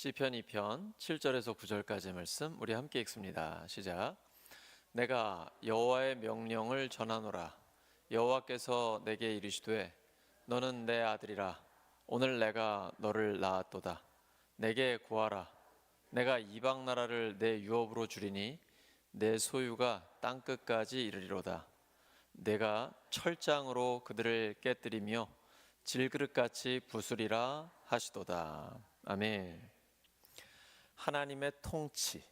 시편 2편 7절에서 9절까지의 말씀 우리 함께 읽습니다. 시작. 내가 여호와의 명령을 전하노라. 여호와께서 내게 이르시되 너는 내 아들이라. 오늘 내가 너를 낳았도다. 내게 구하라. 내가 이방 나라를 내 유업으로 주리니 내 소유가 땅 끝까지 이르리로다. 내가 철장으로 그들을 깨뜨리며 질그릇같이 부수리라 하시도다. 아멘. 하나님의 통치,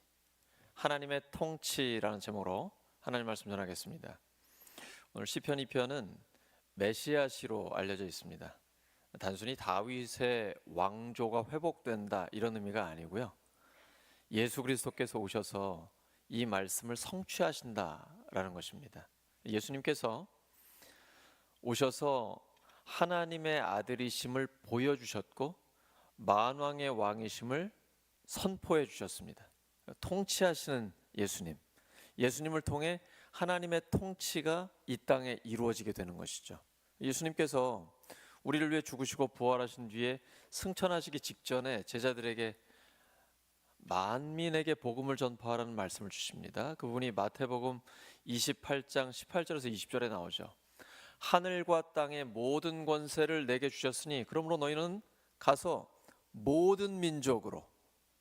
하나님의 통치라는 제목으로 하나님 말씀 전하겠습니다. 오늘 시편 2편은 메시아시로 알려져 있습니다. 단순히 다윗의 왕조가 회복된다 이런 의미가 아니고요. 예수 그리스도께서 오셔서 이 말씀을 성취하신다라는 것입니다. 예수님께서 오셔서 하나님의 아들이심을 보여주셨고 만왕의 왕이심을 선포해 주셨습니다. 통치하시는 예수님, 예수님을 통해 하나님의 통치가 이 땅에 이루어지게 되는 것이죠. 예수님께서 우리를 위해 죽으시고 부활하신 뒤에 승천하시기 직전에 제자들에게 만민에게 복음을 전파하라는 말씀을 주십니다. 그분이 마태복음 28장 18절에서 20절에 나오죠. 하늘과 땅의 모든 권세를 내게 주셨으니 그러므로 너희는 가서 모든 민족으로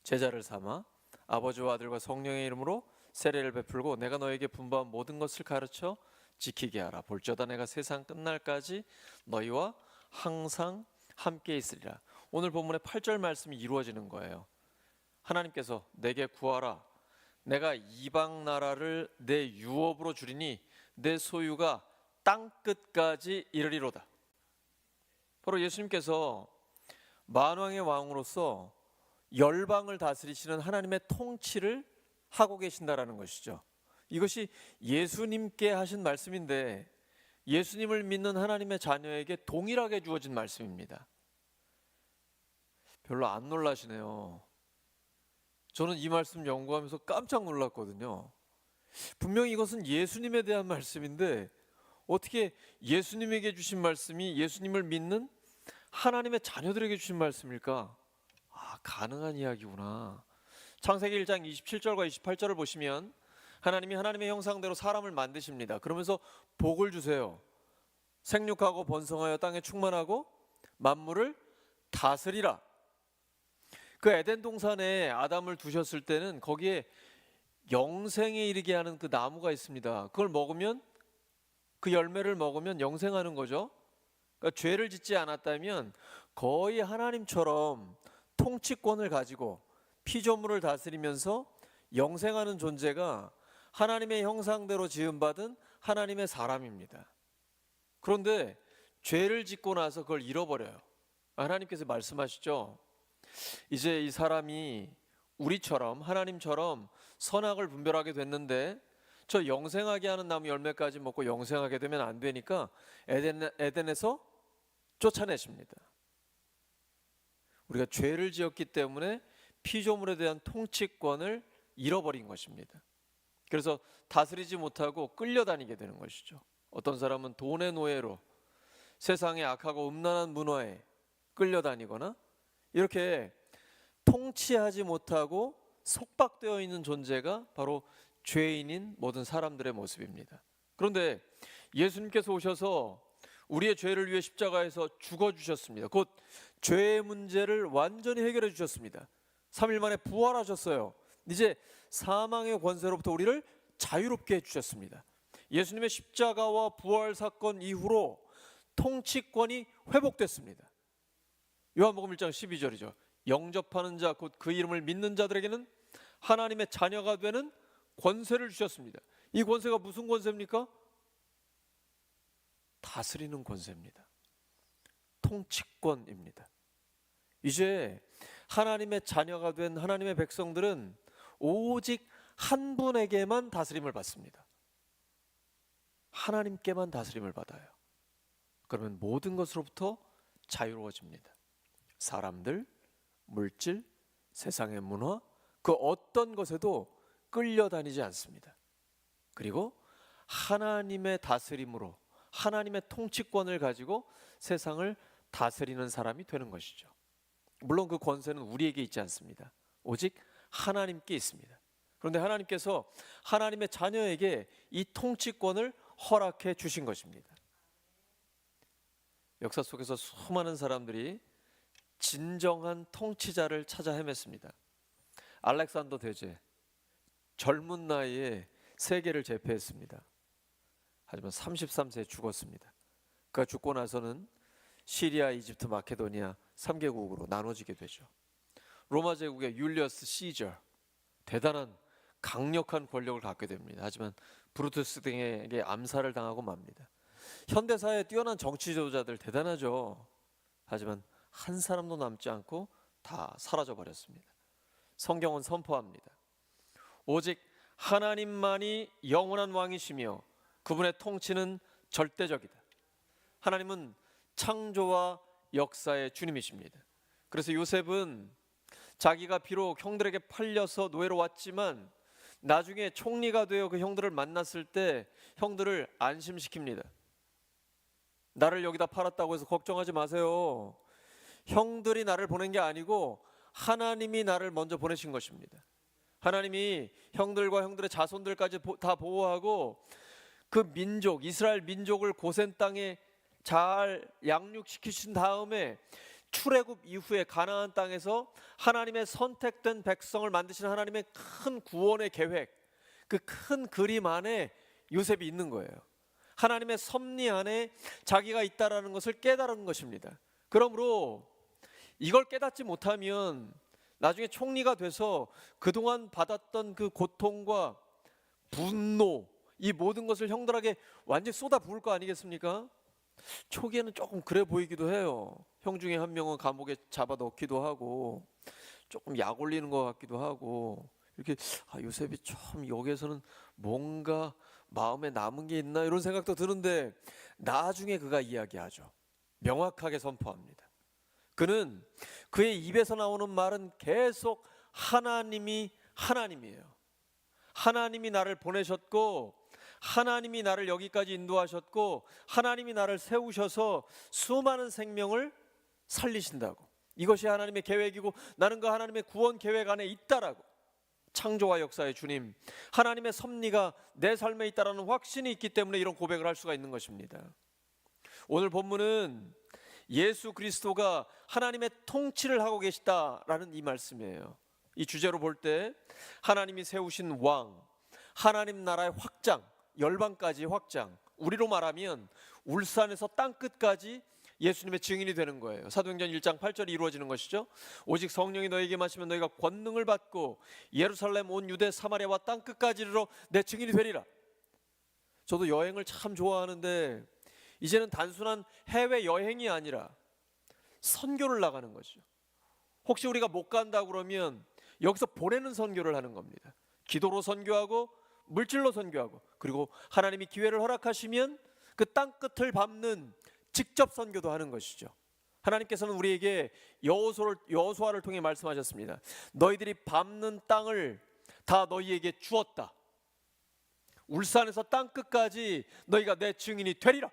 제자를 삼아 아버지와 아들과 성령의 이름으로 세례를 베풀고 내가 너에게 분부한 모든 것을 가르쳐 지키게 하라. 볼지어다 내가 세상 끝날까지 너희와 항상 함께 있으리라. 오늘 본문의 8절 말씀이 이루어지는 거예요. 하나님께서 내게 구하라. 내가 이방 나라를 내 유업으로 주리니 내 소유가 땅 끝까지 이르리로다. 바로 예수님께서 만왕의 왕으로서 열방을 다스리시는 하나님의 통치를 하고 계신다라는 것이죠. 이것이 예수님께 하신 말씀인데 예수님을 믿는 하나님의 자녀에게 동일하게 주어진 말씀입니다. 별로 안 놀라시네요. 저는 이 말씀 연구하면서 깜짝 놀랐거든요. 분명히 이것은 예수님에 대한 말씀인데 어떻게 예수님에게 주신 말씀이 예수님을 믿는 하나님의 자녀들에게 주신 말씀일까? 아, 가능한 이야기구나. 창세기 1장 27절과 28절을 보시면 하나님이 하나님의 형상대로 사람을 만드십니다. 그러면서 복을 주세요. 생육하고 번성하여 땅에 충만하고 만물을 다스리라. 그 에덴 동산에 아담을 두셨을 때는 거기에 영생에 이르게 하는 그 나무가 있습니다. 그걸 먹으면 그 열매를 먹으면 영생하는 거죠. 그러니까 죄를 짓지 않았다면 거의 하나님처럼 통치권을 가지고 피조물을 다스리면서 영생하는 존재가 하나님의 형상대로 지음받은 하나님의 사람입니다. 그런데 죄를 짓고 나서 그걸 잃어버려요. 하나님께서 말씀하시죠. 이제 이 사람이 우리처럼 하나님처럼 선악을 분별하게 됐는데 저 영생하게 하는 나무 열매까지 먹고 영생하게 되면 안 되니까 에덴, 에덴에서 쫓아내십니다. 우리가 죄를 지었기 때문에 피조물에 대한 통치권을 잃어버린 것입니다. 그래서 다스리지 못하고 끌려다니게 되는 것이죠. 어떤 사람은 돈의 노예로 세상의 악하고 음란한 문화에 끌려다니거나 이렇게 통치하지 못하고 속박되어 있는 존재가 바로 죄인인 모든 사람들의 모습입니다. 그런데 예수님께서 오셔서 우리의 죄를 위해 십자가에서 죽어 주셨습니다. 곧 죄의 문제를 완전히 해결해 주셨습니다. 3일 만에 부활하셨어요. 이제 사망의 권세로부터 우리를 자유롭게 해 주셨습니다. 예수님의 십자가와 부활 사건 이후로 통치권이 회복됐습니다. 요한복음 1장 12절이죠. 영접하는 자 곧 그 이름을 믿는 자들에게는 하나님의 자녀가 되는 권세를 주셨습니다. 이 권세가 무슨 권세입니까? 다스리는 권세입니다. 통치권입니다. 이제 하나님의 자녀가 된 하나님의 백성들은 오직 한 분에게만 다스림을 받습니다. 하나님께만 다스림을 받아요. 그러면 모든 것으로부터 자유로워집니다. 사람들, 물질, 세상의 문화, 그 어떤 것에도 끌려다니지 않습니다. 그리고 하나님의 다스림으로 하나님의 통치권을 가지고 세상을 다스리는 사람이 되는 것이죠. 물론 그 권세는 우리에게 있지 않습니다. 오직 하나님께 있습니다. 그런데 하나님께서 하나님의 자녀에게 이 통치권을 허락해 주신 것입니다. 역사 속에서 수많은 사람들이 진정한 통치자를 찾아 헤맸습니다. 알렉산더 대제 젊은 나이에 세계를 제패했습니다. 하지만 33세에 죽었습니다. 그가 죽고 나서는 시리아, 이집트, 마케도니아 3개국으로 나눠지게 되죠. 로마 제국의 율리어스 시저 대단한 강력한 권력을 갖게 됩니다. 하지만 브루투스 등에게 암살을 당하고 맙니다. 현대사의 뛰어난 정치 지도자들 대단하죠. 하지만 한 사람도 남지 않고 다 사라져 버렸습니다. 성경은 선포합니다. 오직 하나님만이 영원한 왕이시며 그분의 통치는 절대적이다. 하나님은 창조와 역사의 주님이십니다. 그래서 요셉은 자기가 비록 형들에게 팔려서 노예로 왔지만 나중에 총리가 되어 그 형들을 만났을 때 형들을 안심시킵니다. 나를 여기다 팔았다고 해서 걱정하지 마세요. 형들이 나를 보낸 게 아니고 하나님이 나를 먼저 보내신 것입니다. 하나님이 형들과 형들의 자손들까지 보- 다 보호하고 그 민족 이스라엘 민족을 고센 땅에 잘 양육시키신 다음에 출애굽 이후에 가나안 땅에서 하나님의 선택된 백성을 만드신 하나님의 큰 구원의 계획 그 큰 그림 안에 요셉이 있는 거예요. 하나님의 섭리 안에 자기가 있다라는 것을 깨달은 것입니다. 그러므로 이걸 깨닫지 못하면 나중에 총리가 돼서 그동안 받았던 그 고통과 분노 이 모든 것을 형들에게 완전히 쏟아 부을 거 아니겠습니까? 초기에는 조금 그래 보이기도 해요. 형 중에 한 명은 감옥에 잡아 넣기도 하고 조금 약 올리는 것 같기도 하고 이렇게 아, 요셉이 참 여기에서는 뭔가 마음에 남은 게 있나 이런 생각도 드는데 나중에 그가 이야기하죠. 명확하게 선포합니다. 그는 그의 입에서 나오는 말은 계속 하나님이 하나님이에요. 하나님이 나를 보내셨고 하나님이 나를 여기까지 인도하셨고 하나님이 나를 세우셔서 수많은 생명을 살리신다고. 이것이 하나님의 계획이고 나는 그 하나님의 구원 계획 안에 있다라고. 창조와 역사의 주님, 하나님의 섭리가 내 삶에 있다라는 확신이 있기 때문에 이런 고백을 할 수가 있는 것입니다. 오늘 본문은 예수 그리스도가 하나님의 통치를 하고 계시다라는 이 말씀이에요. 이 주제로 볼 때 하나님이 세우신 왕, 하나님 나라의 확장, 열방까지 확장. 우리로 말하면 울산에서 땅 끝까지 예수님의 증인이 되는 거예요. 사도행전 1장 8절이 이루어지는 것이죠. 오직 성령이 너에게 마시면 너희가 권능을 받고 예루살렘 온 유대 사마리아와 땅 끝까지 이르러 내 증인이 되리라. 저도 여행을 참 좋아하는데 이제는 단순한 해외 여행이 아니라 선교를 나가는 거죠. 혹시 우리가 못 간다 그러면 여기서 보내는 선교를 하는 겁니다. 기도로 선교하고 물질로 선교하고 그리고 하나님이 기회를 허락하시면 그 땅 끝을 밟는 직접 선교도 하는 것이죠. 하나님께서는 우리에게 여호수아를, 여호수아를 통해 말씀하셨습니다. 너희들이 밟는 땅을 다 너희에게 주었다. 울산에서 땅 끝까지 너희가 내 증인이 되리라.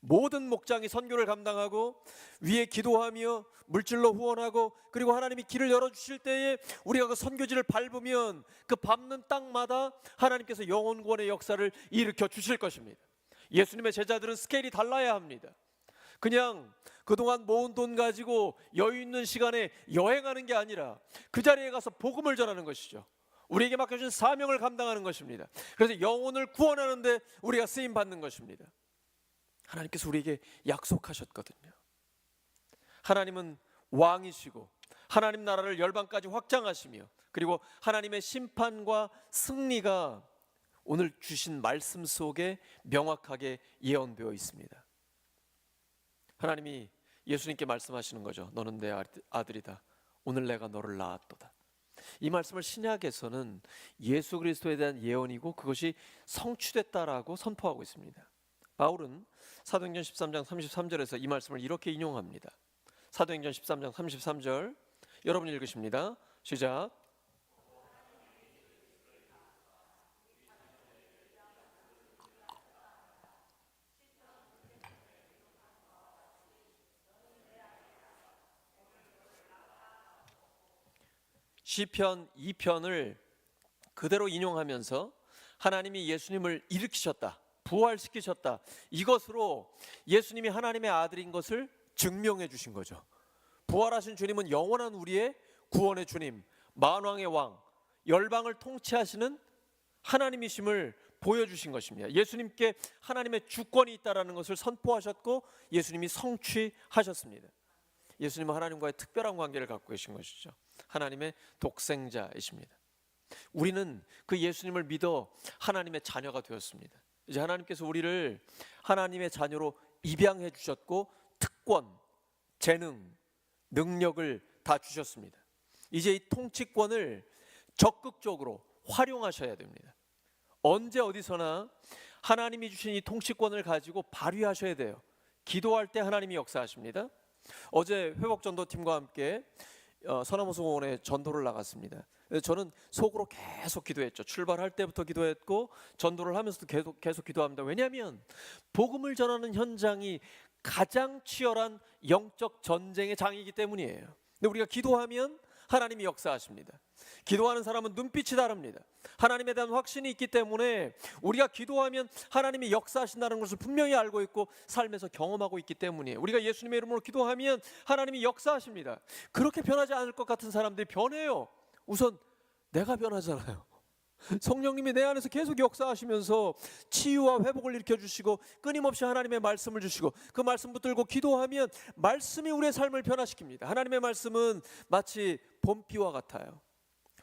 모든 목장이 선교를 감당하고 위에 기도하며 물질로 후원하고 그리고 하나님이 길을 열어 주실 때에 우리가 그 선교지를 밟으면 그 밟는 땅마다 하나님께서 영혼 구원의 역사를 일으켜 주실 것입니다. 예수님의 제자들은 스케일이 달라야 합니다. 그냥 그동안 모은 돈 가지고 여유 있는 시간에 여행하는 게 아니라 그 자리에 가서 복음을 전하는 것이죠. 우리에게 맡겨진 사명을 감당하는 것입니다. 그래서 영혼을 구원하는데 우리가 쓰임 받는 것입니다. 하나님께서 우리에게 약속하셨거든요. 하나님은 왕이시고 하나님 나라를 열방까지 확장하시며 그리고 하나님의 심판과 승리가 오늘 주신 말씀 속에 명확하게 예언되어 있습니다. 하나님이 예수님께 말씀하시는 거죠. 너는 내 아들이다. 오늘 내가 너를 낳았도다. 이 말씀을 신약에서는 예수 그리스도에 대한 예언이고 그것이 성취됐다라고 선포하고 있습니다. 바울은 사도행전 13장 33절에서 이 말씀을 이렇게 인용합니다. 사도행전 13장 33절 여러분 읽으십니다. 시작. 시편 2편을 그대로 인용하면서 하나님이 예수님을 일으키셨다. 부활시키셨다. 이것으로 예수님이 하나님의 아들인 것을 증명해 주신 거죠. 부활하신 주님은 영원한 우리의 구원의 주님, 만왕의 왕, 열방을 통치하시는 하나님이심을 보여주신 것입니다. 예수님께 하나님의 주권이 있다라는 것을 선포하셨고 예수님이 성취하셨습니다. 예수님은 하나님과의 특별한 관계를 갖고 계신 것이죠. 하나님의 독생자이십니다. 우리는 그 예수님을 믿어 하나님의 자녀가 되었습니다. 이제 하나님께서 우리를 하나님의 자녀로 입양해 주셨고 특권, 재능, 능력을 다 주셨습니다. 이제 이 통치권을 적극적으로 활용하셔야 됩니다. 언제 어디서나 하나님이 주신 이 통치권을 가지고 발휘하셔야 돼요. 기도할 때 하나님이 역사하십니다. 어제 회복 전도팀과 함께 어, 서남호 소공원에 전도를 나갔습니다. 저는 속으로 계속 기도했죠. 출발할 때부터 기도했고 전도를 하면서도 계속 계속 기도합니다. 왜냐하면 복음을 전하는 현장이 가장 치열한 영적 전쟁의 장이기 때문이에요. 근데 우리가 기도하면 하나님이 역사하십니다. 기도하는 사람은 눈빛이 다릅니다. 하나님에 대한 확신이 있기 때문에 우리가 기도하면 하나님이 역사하신다는 것을 분명히 알고 있고 삶에서 경험하고 있기 때문이에요. 우리가 예수님의 이름으로 기도하면 하나님이 역사하십니다. 그렇게 변하지 않을 것 같은 사람들이 변해요. 우선 내가 변하잖아요. 성령님이 내 안에서 계속 역사하시면서 치유와 회복을 일으켜 주시고 끊임없이 하나님의 말씀을 주시고 그 말씀 붙들고 기도하면 말씀이 우리의 삶을 변화시킵니다. 하나님의 말씀은 마치 봄비와 같아요.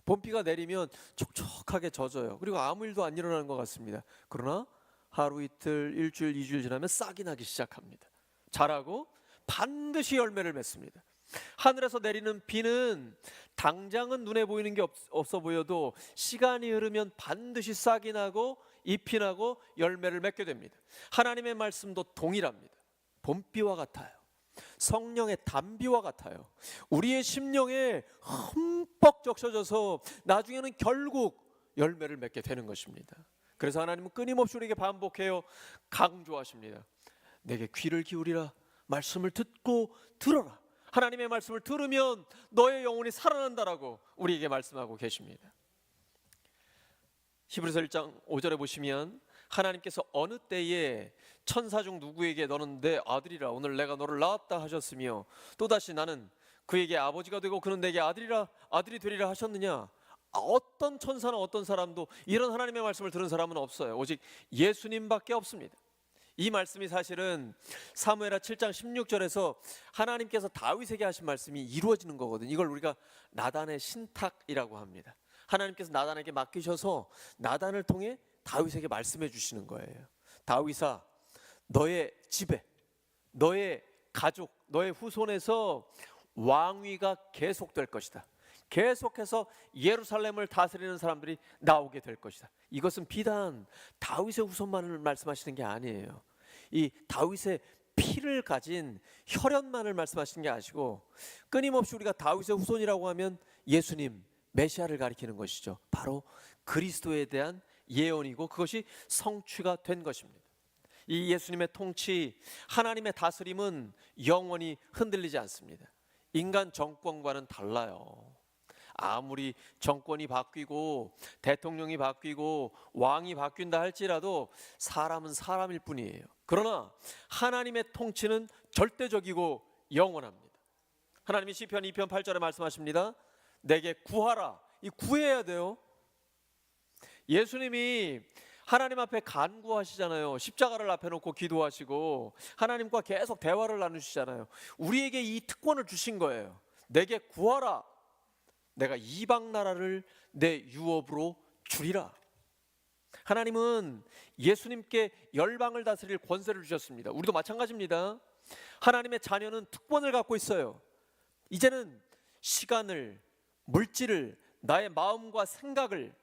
봄비가 내리면 촉촉하게 젖어요. 그리고 아무 일도 안 일어나는 것 같습니다. 그러나 하루 이틀, 일주일, 이주일 지나면 싹이 나기 시작합니다. 자라고 반드시 열매를 맺습니다. 하늘에서 내리는 비는 당장은 눈에 보이는 게 없, 없어 보여도 시간이 흐르면 반드시 싹이 나고 잎이 나고 열매를 맺게 됩니다. 하나님의 말씀도 동일합니다. 봄비와 같아요. 성령의 담비와 같아요. 우리의 심령에 흠뻑 적셔져서 나중에는 결국 열매를 맺게 되는 것입니다. 그래서 하나님은 끊임없이 우리에게 반복해요. 강조하십니다. 내게 귀를 기울이라 말씀을 듣고 들어라. 하나님의 말씀을 들으면 너의 영혼이 살아난다라고 우리에게 말씀하고 계십니다. 히브리서 1장 5절에 보시면 하나님께서 어느 때에 천사 중 누구에게 너는 내 아들이라 오늘 내가 너를 낳았다 하셨으며 또다시 나는 그에게 아버지가 되고 그는 내게 아들이라 아들이 되리라 하셨느냐? 어떤 천사나 어떤 사람도 이런 하나님의 말씀을 들은 사람은 없어요. 오직 예수님밖에 없습니다 이 말씀이 사실은 사무엘하 7장 16절에서 하나님께서 다윗에게 하신 말씀이 이루어지는 거거든요. 이걸 우리가 나단의 신탁이라고 합니다. 하나님께서 나단에게 맡기셔서 나단을 통해 다윗에게 말씀해 주시는 거예요. 다윗아, 너의 집에, 너의 가족, 너의 후손에서 왕위가 계속될 것이다. 계속해서 예루살렘을 다스리는 사람들이 나오게 될 것이다. 이것은 비단 다윗의 후손만을 말씀하시는 게 아니에요. 이 다윗의 피를 가진 혈연만을 말씀하시는 게 아니고 끊임없이 우리가 다윗의 후손이라고 하면 예수님 메시아를 가리키는 것이죠. 바로 그리스도에 대한 예언이고 그것이 성취가 된 것입니다. 이 예수님의 통치, 하나님의 다스림은 영원히 흔들리지 않습니다. 인간 정권과는 달라요. 아무리 정권이 바뀌고 대통령이 바뀌고 왕이 바뀐다 할지라도 사람은 사람일 뿐이에요. 그러나 하나님의 통치는 절대적이고 영원합니다. 하나님이 시편 2편 8절에 말씀하십니다. 내게 구하라. 이 구해야 돼요. 예수님이 하나님 앞에 간구하시잖아요. 십자가를 앞에 놓고 기도하시고 하나님과 계속 대화를 나누시잖아요. 우리에게 이 특권을 주신 거예요. 내게 구하라. 내가 이방 나라를 내 유업으로 주리라. 하나님은 예수님께 열방을 다스릴 권세를 주셨습니다. 우리도 마찬가지입니다. 하나님의 자녀는 특권을 갖고 있어요. 이제는 시간을, 물질을, 나의 마음과 생각을,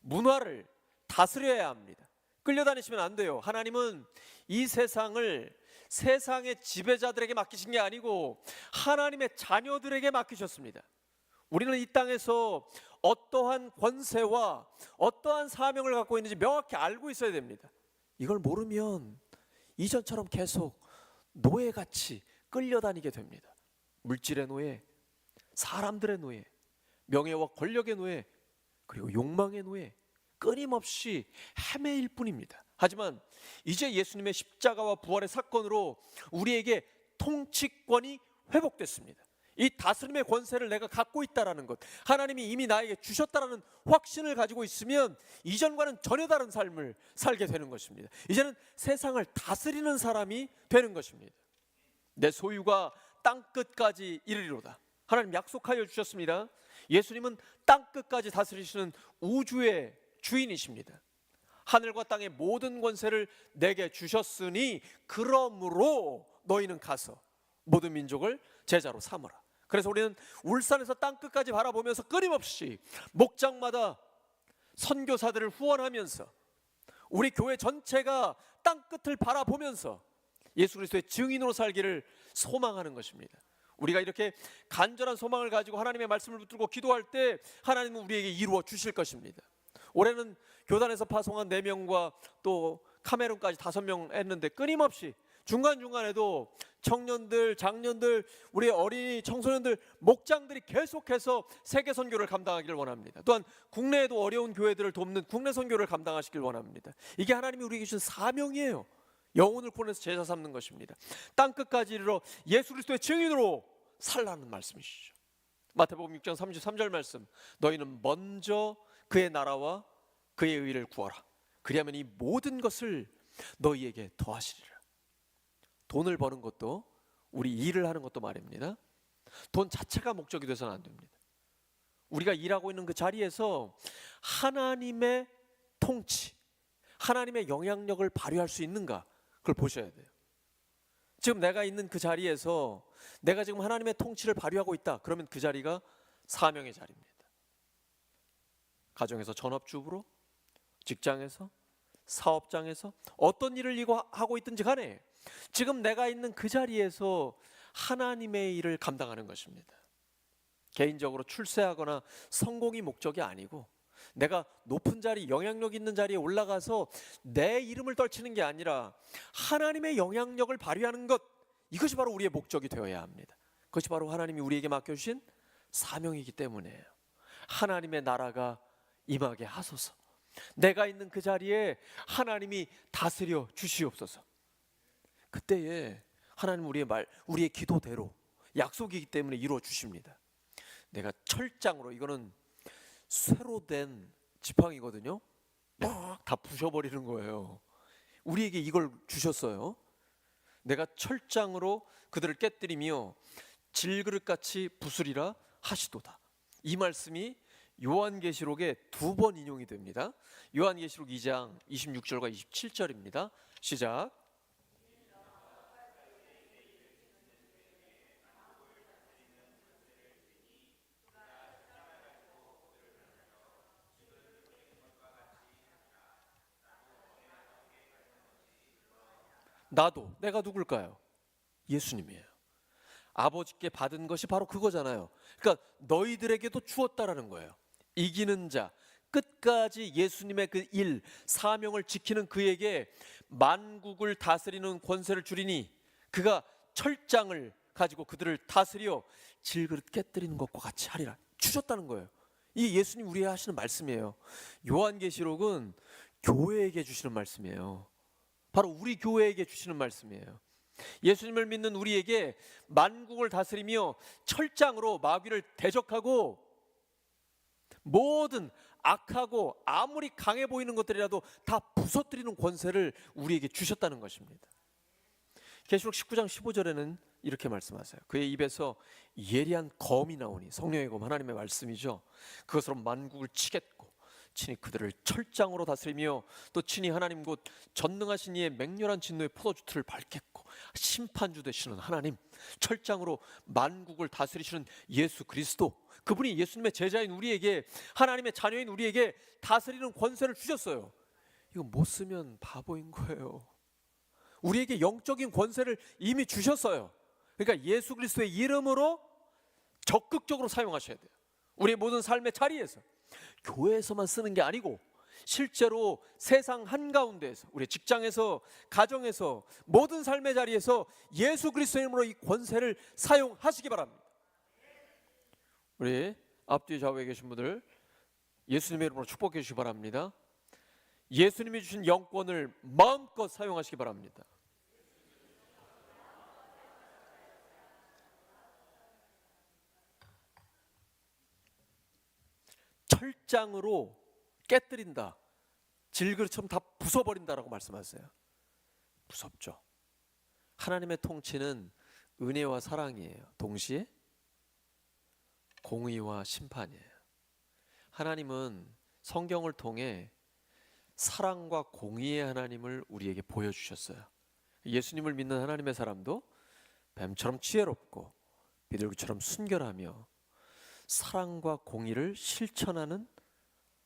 문화를 다스려야 합니다. 끌려다니시면 안 돼요. 하나님은 이 세상을 세상의 지배자들에게 맡기신 게 아니고 하나님의 자녀들에게 맡기셨습니다. 우리는 이 땅에서 어떠한 권세와 어떠한 사명을 갖고 있는지 명확히 알고 있어야 됩니다. 이걸 모르면 이전처럼 계속 노예같이 끌려다니게 됩니다. 물질의 노예, 사람들의 노예, 명예와 권력의 노예, 그리고 욕망의 노예, 끊임없이 헤매일 뿐입니다. 하지만 이제 예수님의 십자가와 부활의 사건으로 우리에게 통치권이 회복됐습니다. 이 다스림의 권세를 내가 갖고 있다라는 것, 하나님이 이미 나에게 주셨다라는 확신을 가지고 있으면 이전과는 전혀 다른 삶을 살게 되는 것입니다. 이제는 세상을 다스리는 사람이 되는 것입니다. 내 소유가 땅 끝까지 이르리로다. 하나님 약속하여 주셨습니다. 예수님은 땅 끝까지 다스리시는 우주의 주인이십니다. 하늘과 땅의 모든 권세를 내게 주셨으니 그러므로 너희는 가서 모든 민족을 제자로 삼으라. 그래서 우리는 울산에서 땅 끝까지 바라보면서 끊임없이 목장마다 선교사들을 후원하면서 우리 교회 전체가 땅 끝을 바라보면서 예수 그리스도의 증인으로 살기를 소망하는 것입니다. 우리가 이렇게 간절한 소망을 가지고 하나님의 말씀을 붙들고 기도할 때 하나님은 우리에게 이루어 주실 것입니다. 올해는 교단에서 파송한 4명과 또 카메룬까지 5명 했는데 끊임없이 중간중간에도 청년들, 장년들, 우리 어린이, 청소년들, 목장들이 계속해서 세계 선교를 감당하기를 원합니다. 또한 국내에도 어려운 교회들을 돕는 국내 선교를 감당하시길 원합니다. 이게 하나님이 우리에게 주신 사명이에요. 영혼을 보내서 제자 삼는 것입니다. 땅 끝까지 이르러 예수 그리스도의 증인으로 살라는 말씀이시죠. 마태복음 6장 33절 말씀. 너희는 먼저 그의 나라와 그의 의를 구하라. 그리하면 이 모든 것을 너희에게 더하시리라. 돈을 버는 것도 우리 일을 하는 것도 말입니다. 돈 자체가 목적이 돼서는 안 됩니다. 우리가 일하고 있는 그 자리에서 하나님의 통치, 하나님의 영향력을 발휘할 수 있는가 그걸 보셔야 돼요. 지금 내가 있는 그 자리에서 내가 지금 하나님의 통치를 발휘하고 있다. 그러면 그 자리가 사명의 자리입니다. 가정에서 전업주부로, 직장에서, 사업장에서 어떤 일을 하고 있든지 간에 지금 내가 있는 그 자리에서 하나님의 일을 감당하는 것입니다. 개인적으로 출세하거나 성공이 목적이 아니고 내가 높은 자리, 영향력 있는 자리에 올라가서 내 이름을 떨치는 게 아니라 하나님의 영향력을 발휘하는 것 이것이 바로 우리의 목적이 되어야 합니다. 그것이 바로 하나님이 우리에게 맡겨주신 사명이기 때문에요. 하나님의 나라가 임하게 하소서. 내가 있는 그 자리에 하나님이 다스려 주시옵소서. 그때에 하나님 우리의 말, 우리의 기도대로 약속이기 때문에 이루어 주십니다. 내가 철장으로 이거는 쇠로 된 지팡이거든요. 막 다 부셔버리는 거예요. 우리에게 이걸 주셨어요. 내가 철장으로 그들을 깨뜨리며 질그릇같이 부수리라 하시도다. 이 말씀이 요한계시록에 두 번 인용이 됩니다. 요한계시록 2장 26절과 27절입니다. 시작. 나도 내가 누굴까요? 예수님이에요. 아버지께 받은 것이 바로 그거잖아요. 그러니까 너희들에게도 주었다라는 거예요. 이기는 자, 끝까지 예수님의 그 일, 사명을 지키는 그에게 만국을 다스리는 권세를 주리니 그가 철장을 가지고 그들을 다스려 질그릇 깨뜨리는 것과 같이 하리라. 주셨다는 거예요. 이 예수님 우리에게 하시는 말씀이에요. 요한계시록은 교회에게 주시는 말씀이에요. 바로 우리 교회에게 주시는 말씀이에요. 예수님을 믿는 우리에게 만국을 다스리며 철장으로 마귀를 대적하고 모든 악하고 아무리 강해 보이는 것들이라도 다 부서뜨리는 권세를 우리에게 주셨다는 것입니다. 계시록 19장 15절에는 이렇게 말씀하세요. 그의 입에서 예리한 검이 나오니 성령의 검 하나님의 말씀이죠. 그것으로 만국을 치겠고 친히 그들을 철장으로 다스리며 또 친히 하나님 곧 전능하신 이의 맹렬한 진노의 포도주틀을 밟겠고 심판주 되시는 하나님 철장으로 만국을 다스리시는 예수 그리스도 그분이 예수님의 제자인 우리에게 하나님의 자녀인 우리에게 다스리는 권세를 주셨어요. 이거 못 쓰면 바보인 거예요. 우리에게 영적인 권세를 이미 주셨어요. 그러니까 예수 그리스도의 이름으로 적극적으로 사용하셔야 돼요. 우리의 모든 삶의 자리에서 교회에서만 쓰는 게 아니고 실제로 세상 한가운데에서 우리 직장에서 가정에서 모든 삶의 자리에서 예수 그리스도의 이름으로 이 권세를 사용하시기 바랍니다. 우리 앞뒤 좌우에 계신 분들 예수님의 이름으로 축복해 주시기 바랍니다. 예수님이 주신 영권을 마음껏 사용하시기 바랍니다. 철장으로 깨뜨린다. 질그릇처럼 다 부숴버린다라고 말씀하세요. 무섭죠. 하나님의 통치는 은혜와 사랑이에요. 동시에 공의와 심판이에요. 하나님은 성경을 통해 사랑과 공의의 하나님을 우리에게 보여주셨어요. 예수님을 믿는 하나님의 사람도 뱀처럼 지혜롭고 비둘기처럼 순결하며 사랑과 공의를 실천하는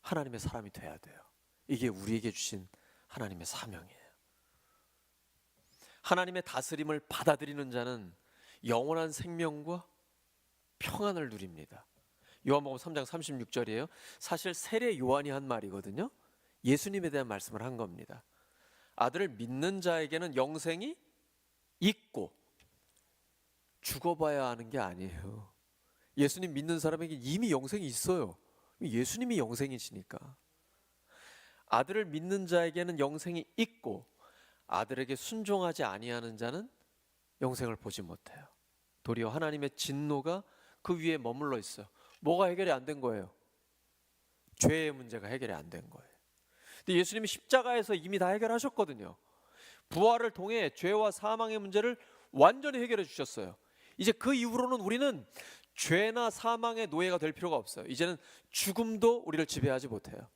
하나님의 사람이 돼야 돼요. 이게 우리에게 주신 하나님의 사명이에요. 하나님의 다스림을 받아들이는 자는 영원한 생명과 평안을 누립니다. 요한복음 3장 36절이에요. 사실 세례 요한이 한 말이거든요. 예수님에 대한 말씀을 한 겁니다. 아들을 믿는 자에게는 영생이 있고 죽어봐야 하는 게 아니에요. 예수님 믿는 사람에게 이미 영생이 있어요. 예수님이 영생이시니까. 아들을 믿는 자에게는 영생이 있고 아들에게 순종하지 아니하는 자는 영생을 보지 못해요. 도리어 하나님의 진노가 그 위에 머물러 있어요. 뭐가 해결이 안 된 거예요? 죄의 문제가 해결이 안 된 거예요. 근데 예수님이 십자가에서 이미 다 해결하셨거든요. 부활을 통해 죄와 사망의 문제를 완전히 해결해 주셨어요. 이제 그 이후로는 우리는 죄나 사망의 노예가 될 필요가 없어요. 이제는 죽음도 우리를 지배하지 못해요.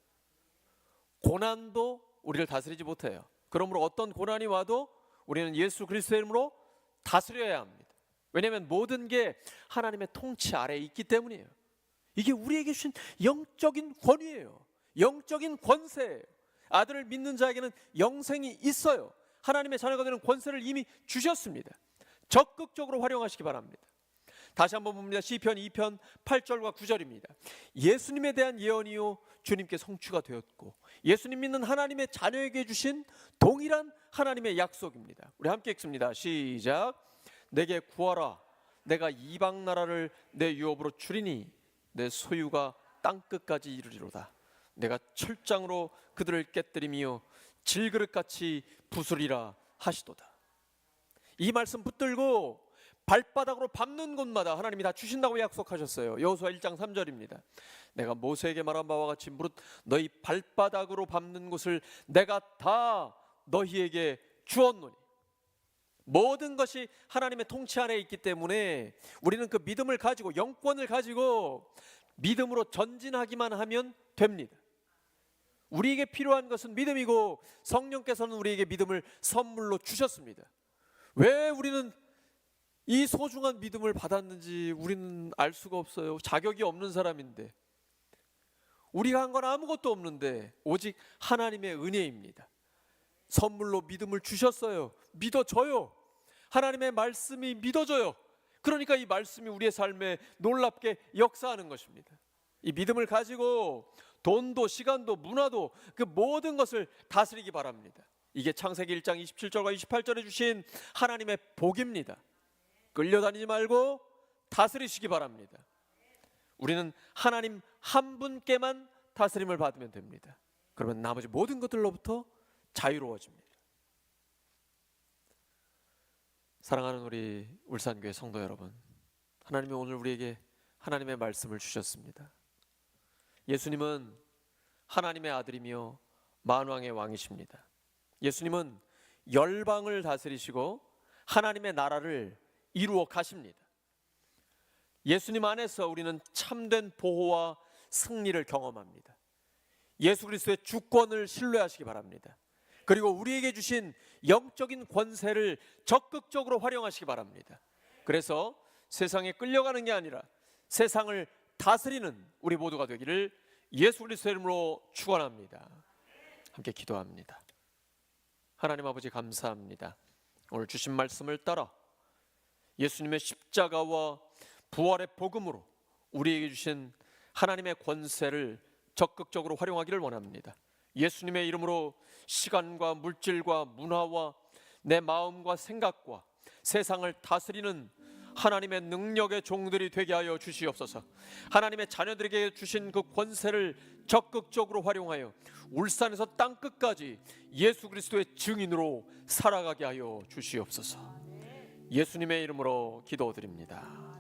고난도 우리를 다스리지 못해요. 그러므로 어떤 고난이 와도 우리는 예수 그리스도의 이름으로 다스려야 합니다. 왜냐하면 모든 게 하나님의 통치 아래에 있기 때문이에요. 이게 우리에게 주신 영적인 권위예요. 영적인 권세예요. 아들을 믿는 자에게는 영생이 있어요. 하나님의 자녀가 되는 권세를 이미 주셨습니다. 적극적으로 활용하시기 바랍니다. 다시 한번 봅니다. 시편 2편 8절과 9절입니다. 예수님에 대한 예언이요 주님께 성취가 되었고 예수님 믿는 하나님의 자녀에게 주신 동일한 하나님의 약속입니다. 우리 함께 읽습니다. 시작. 내게 구하라. 내가 이방 나라를 내 유업으로 주리니 내 소유가 땅 끝까지 이르리로다. 내가 철장으로 그들을 깨뜨리며 질그릇같이 부수리라 하시도다. 이 말씀 붙들고 발바닥으로 밟는 곳마다 하나님이 다 주신다고 약속하셨어요. 여호수아 1장 3절입니다. 내가 모세에게 말한 바와 같이 무릇 너희 발바닥으로 밟는 곳을 내가 다 너희에게 주었노니 모든 것이 하나님의 통치 안에 있기 때문에 우리는 그 믿음을 가지고 영권을 가지고 믿음으로 전진하기만 하면 됩니다. 우리에게 필요한 것은 믿음이고 성령께서는 우리에게 믿음을 선물로 주셨습니다. 왜 우리는 이 소중한 믿음을 받았는지 우리는 알 수가 없어요. 자격이 없는 사람인데. 우리가 한 건 아무것도 없는데 오직 하나님의 은혜입니다. 선물로 믿음을 주셨어요. 믿어져요. 하나님의 말씀이 믿어져요. 그러니까 이 말씀이 우리의 삶에 놀랍게 역사하는 것입니다. 이 믿음을 가지고 돈도 시간도 문화도 그 모든 것을 다스리기 바랍니다. 이게 창세기 1장 27절과 28절에 주신 하나님의 복입니다. 끌려다니지 말고 다스리시기 바랍니다. 우리는 하나님 한 분께만 다스림을 받으면 됩니다. 그러면 나머지 모든 것들로부터 자유로워집니다. 사랑하는 우리 울산교회 성도 여러분, 하나님이 오늘 우리에게 하나님의 말씀을 주셨습니다. 예수님은 하나님의 아들이며 만왕의 왕이십니다. 예수님은 열방을 다스리시고 하나님의 나라를 이루어 가십니다. 예수님 안에서 우리는 참된 보호와 승리를 경험합니다. 예수 그리스도의 주권을 신뢰하시기 바랍니다. 그리고 우리에게 주신 영적인 권세를 적극적으로 활용하시기 바랍니다. 그래서 세상에 끌려가는 게 아니라 세상을 다스리는 우리 모두가 되기를 예수 그리스도의 이름으로 축원합니다. 함께 기도합니다. 하나님 아버지 감사합니다. 오늘 주신 말씀을 따라 예수님의 십자가와 부활의 복음으로 우리에게 주신 하나님의 권세를 적극적으로 활용하기를 원합니다. 예수님의 이름으로 시간과 물질과 문화와 내 마음과 생각과 세상을 다스리는 하나님의 능력의 종들이 되게 하여 주시옵소서. 하나님의 자녀들에게 주신 그 권세를 적극적으로 활용하여 울산에서 땅 끝까지 예수 그리스도의 증인으로 살아가게 하여 주시옵소서. 예수님의 이름으로 기도드립니다.